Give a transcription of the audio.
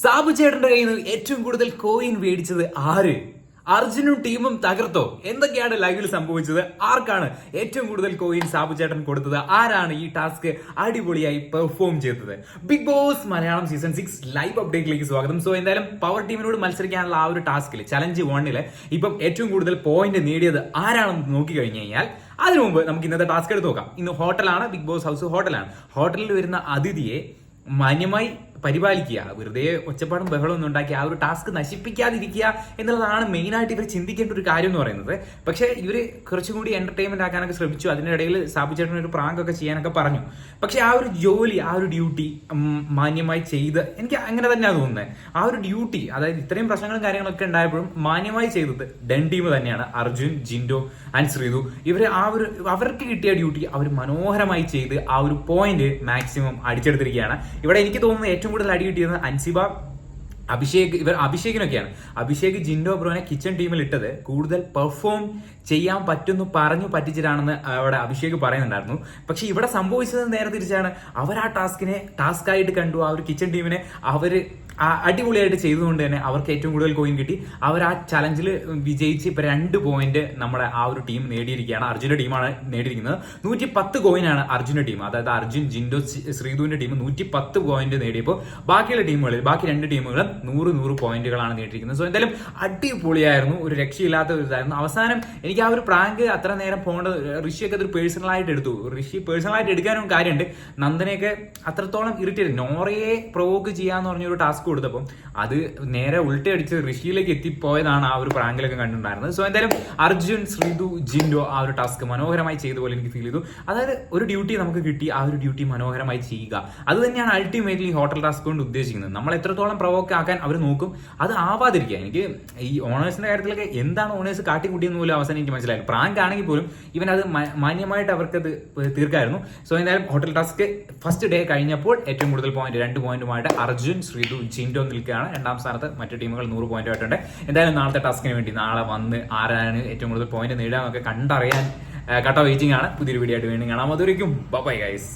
സാബു ചേട്ടന്റെ കയ്യിൽ നിന്ന് ഏറ്റവും കൂടുതൽ കോയിൻ മേടിച്ചത് ആര്? അർജുനും ടീമും തകർത്തോ? എന്തൊക്കെയാണ് ലൈവിൽ സംഭവിച്ചത്? ആർക്കാണ് ഏറ്റവും കൂടുതൽ കോയിൻ സാബു ചേട്ടൻ കൊടുത്തത്? ആരാണ് ഈ ടാസ്ക് അടിപൊളിയായി പെർഫോം ചെയ്തത്? Big boss Malayalam season six live അപ്ഡേറ്റിലേക്ക് സ്വാഗതം. സോ എന്തായാലും പവർ ടീമിനോട് മത്സരിക്കാനുള്ള ആ ഒരു ടാസ്കിൽ ചലഞ്ച് വണ്ണിൽ ഇപ്പം ഏറ്റവും കൂടുതൽ പോയിന്റ് നേടിയത് ആരാണെന്ന് നോക്കി കഴിഞ്ഞു കഴിഞ്ഞാൽ അതിനു മുമ്പ് നമുക്ക് ഇന്നത്തെ ടാസ്ക് എടുത്ത് നോക്കാം. ഇന്ന് ഹോട്ടലാണ് ബിഗ് ബോസ് ഹൗസ് ഹോട്ടലാണ് ഹോട്ടലിൽ വരുന്ന അതിഥിയെ മാന്യമായി പരിപാലിക്കുക. വെറുതെ ഒച്ചപ്പാടും ബഹളവും ഒന്നും ഉണ്ടാക്കി ആ ഒരു ടാസ്ക് നശിപ്പിക്കാതിരിക്കുക എന്നുള്ളതാണ് മെയിൻ ആയിട്ട് ഇവർ ചിന്തിക്കേണ്ട ഒരു കാര്യം എന്ന് പറയുന്നത്. പക്ഷേ ഇവർ കുറച്ചും കൂടി എന്റർടൈൻമെന്റ് ആക്കാനൊക്കെ ശ്രമിച്ചു. അതിനിടയിൽ സാബു ചേട്ടൻ ഒരു പ്രാങ്ക് ഒക്കെ ചെയ്യാനൊക്കെ പറഞ്ഞു. പക്ഷെ ആ ഒരു ജോലി ആ ഒരു ഡ്യൂട്ടി മാന്യമായി ചെയ്ത് എനിക്ക് അങ്ങനെ തന്നെയാണ് തോന്നുന്നത്. ആ ഒരു ഡ്യൂട്ടി അതായത് ഇത്രയും പ്രശ്നങ്ങളും കാര്യങ്ങളൊക്കെ ഉണ്ടായപ്പോഴും മാന്യമായി ചെയ്തത് ഡൻ ടീം തന്നെയാണ്. അർജുൻ ജിൻഡോ ആൻഡ് ശ്രീതു. ഇവർ ആ ഒരു അവർക്ക് കിട്ടിയ ഡ്യൂട്ടി അവർ മനോഹരമായി ചെയ്ത് ആ ഒരു പോയിന്റ് മാക്സിമം അടിച്ചെടുത്തിരിക്കുകയാണ്. ഇവിടെ എനിക്ക് തോന്നുന്നത് ഏറ്റവും കൂടുതൽ അടി കിട്ടിയത് അൻസിബ അഭിഷേക് ഇവർ അഭിഷേകിനൊക്കെയാണ്. അഭിഷേക് ജിൻഡോ ബ്രോനെ കിച്ചൺ ടീമിൽ ഇട്ടത്. കൂടുതൽ പെർഫോം ചെയ്യാൻ പറ്റുന്നു പറഞ്ഞു പറ്റിച്ചിട്ടാണെന്ന് അവിടെ അഭിഷേക് പറയുന്നുണ്ടായിരുന്നു. പക്ഷെ ഇവിടെ സംഭവിച്ചത് നേരെ തിരിച്ചാണ്. അവർ ആ ടാസ്കിനെ ടാസ്ക് ആയിട്ട് കണ്ടു. ആ ഒരു കിച്ചൺ ടീമിനെ അവർ അടിപൊളിയായിട്ട് ചെയ്തുകൊണ്ട് തന്നെ അവർക്ക് ഏറ്റവും കൂടുതൽ കോയിൻ കിട്ടി. അവർ ആ ചലഞ്ചിൽ വിജയിച്ച് ഇപ്പൊ രണ്ട് പോയിന്റ് നമ്മുടെ ആ ഒരു ടീം നേടിയിരിക്കുകയാണ്. അർജുന്റെ ടീമാണ് നേടിയിരിക്കുന്നത്. നൂറ്റി പത്ത് കോയിനാണ് അർജുന ടീം അതായത് അർജുൻ ജിൻഡോ ശ്രീധുവിന്റെ ടീം നൂറ്റി പത്ത് പോയിന്റ് നേടിയപ്പോൾ ബാക്കിയുള്ള ടീമുകളിൽ ബാക്കി രണ്ട് ടീമുകൾ നൂറ് നൂറ് പോയിന്റുകളാണ് നേടിയിരിക്കുന്നത്. സോ എന്തായാലും അടിപൊളിയായിരുന്നു. ഒരു രക്ഷയില്ലാത്ത ഒരു ഇതായിരുന്നു. അവസാനം എനിക്ക് ആ ഒരു പ്രാങ്ക് അത്ര നേരം പോകേണ്ടത് ഋഷിയൊക്കെ അതൊരു പേഴ്സണൽ ആയിട്ട് എടുത്തു. ഋഷി പേഴ്സണൽ ആയിട്ട് എടുക്കാനും കാര്യമുണ്ട്. നന്ദനെയൊക്കെ അത്രത്തോളം ഇറിറ്റേറ്റ് നോറയെ പ്രൊവോക്ക് ചെയ്യാന്ന് പറഞ്ഞൊരു ടാസ്ക് കൊടുത്തപ്പോൾ അത് നേരെ ഉൾട്ടയടിച്ച് ഋഷിയിലേക്ക് എത്തിപ്പോയതാണ് ആ ഒരു പ്രാങ്കിലൊക്കെ കണ്ടിട്ടുണ്ടായിരുന്നത്. സോ എന്തായാലും അർജുൻ ശ്രീതു ജിൻഡോ ആ ഒരു ടാസ്ക് മനോഹരമായി ചെയ്ത പോലെ എനിക്ക് ഫീൽ ചെയ്തു. അതായത് ഒരു ഡ്യൂട്ടി നമുക്ക് കിട്ടി ആ ഒരു ഡ്യൂട്ടി മനോഹരമായി ചെയ്യുക. അത് തന്നെയാണ് അൾട്ടിമേറ്റ്ലി ഹോട്ടൽ ടാസ്ക് കൊണ്ട് ഉദ്ദേശിക്കുന്നത്. നമ്മൾ എത്രത്തോളം പ്രവോക്ക് ആക്കാൻ അവർ നോക്കും അത് ആവാതിരിക്കുക. എനിക്ക് ഈ ഓണേഴ്സിന്റെ കാര്യത്തിലൊക്കെ എന്താണ് ഓണേഴ്സ് കാട്ടിക്കൂട്ടിയെന്ന് പോലും അവസാനം എനിക്ക് മനസ്സിലായി പ്രാങ്ക് ആണെങ്കിൽ പോലും ഇവൻ അത് മാന്യമായിട്ട് അവർക്കത് തീർക്കായിരുന്നു. സോ എന്തായാലും ഹോട്ടൽ ടാസ്ക് ഫസ്റ്റ് ഡേ കഴിഞ്ഞപ്പോൾ ഏറ്റവും കൂടുതൽ പോയിന്റ് രണ്ട് പോയിന്റുമായിട്ട് അർജുൻ ശ്രീതു ജിൻഡോ നിൽക്കുകയാണ്. രണ്ടാം സ്ഥാനത്ത് മറ്റു ടീമുകൾ നൂറ് പോയിന്റ് ആയിട്ടുണ്ട്. എന്തായാലും നാളത്തെ ടാസ്കിന് വേണ്ടി നാളെ വന്ന് ആരാണ് ഏറ്റവും കൂടുതൽ പോയിന്റ് നേടുക എന്നൊക്കെ കണ്ടറിയാൻ കട്ട വെയിറ്റിംഗ് ആണ്. പുതിയൊരു വീഡിയോ ആയിട്ട് വീണ്ടും കാണാം. അതുവരേക്കും ബൈ ഗൈസ്